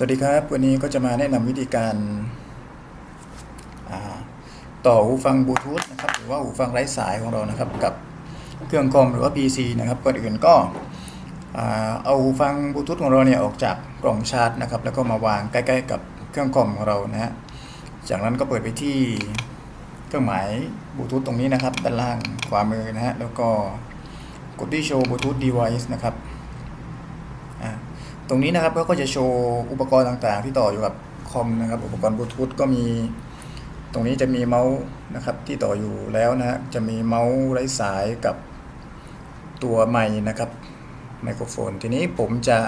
สวัสดีครับ วันนี้ก็จะมาแนะนำวิธีการาต่อหูฟังบลูทูธนะครับหรือว่าหูฟังไร้สายของเรานะครับ กับเครื่องคอมหรือว่า PC นะครับก่อนอื่นก็เอาหูฟังบลูทูธของเราเนี่ยออกจากกล่องชาร์จนะครับ แล้วก็มาวางใกล้ๆกับเครื่องคอมของเรานะฮะจากนั้นก็เปิดไปที่เครื่องหมายบลูทูธตรงนี้นะครับ ด้านล่างขวามือนะฮะแล้วก็กดที่โชว์บลูทูธ device นะครับ ตรงนี้นะครับก็จะโชว์อุปกรณ์ต่างๆ ที่ต่ออยู่กับคอมนะครับอุปกรณ์บลูทูธก็มี ตรงนี้จะมีเมาส์นะครับที่ต่ออยู่แล้วนะฮะจะมีเมาส์ไร้สายกับตัวไมค์นะครับไมโครโฟน ทีนี้ผมจะ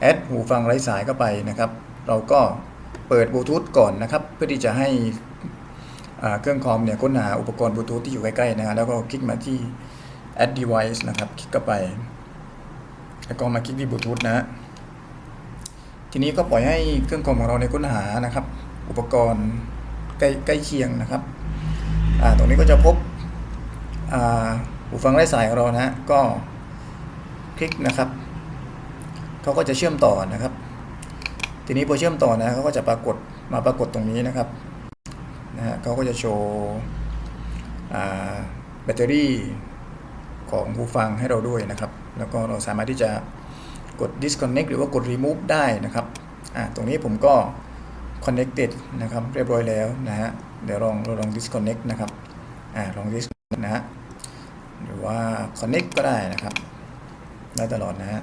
แอดหูฟังไร้สายเข้าไปนะครับ เราก็เปิดบลูทูธก่อนนะครับ เพื่อที่จะให้เครื่องคอมเนี่ยค้นหาอุปกรณ์บลูทูธที่อยู่ใกล้ๆนะฮะแล้วก็คลิกมาที่ add device นะครับ คลิกเข้าไป แล้วก็มาคลิกที่บลูทูธนะฮะ ทีนี้ก็ปล่อยให้เครื่องคอมของเราในค้นหานะครับ อุปกรณ์ใกล้ใกล้เคียงนะครับตรงนี้ก็จะพบอ่าหูฟังไร้สายของเรานะฮะก็คลิกนะครับเขาก็จะเชื่อมต่อนะครับ ทีนี้พอเชื่อมต่อนะเขาก็จะปรากฏมาปรากฏตรงนี้นะครับนะฮะเขาก็จะโชว์แบตเตอรี่ของหูฟังให้เราด้วยนะครับ แล้วก็เราสามารถที่จะ กด disconnect หรือว่ากด remove ได้นะครับอ่าตรงนี้ผมก็ connected นะครับเรียบร้อยแล้วนะฮะเดี๋ยวลองเราลอง disconnect นะครับอ่าลอง disconnect นะฮะหรือว่า connect ก็ได้นะครับได้ตลอดนะฮะ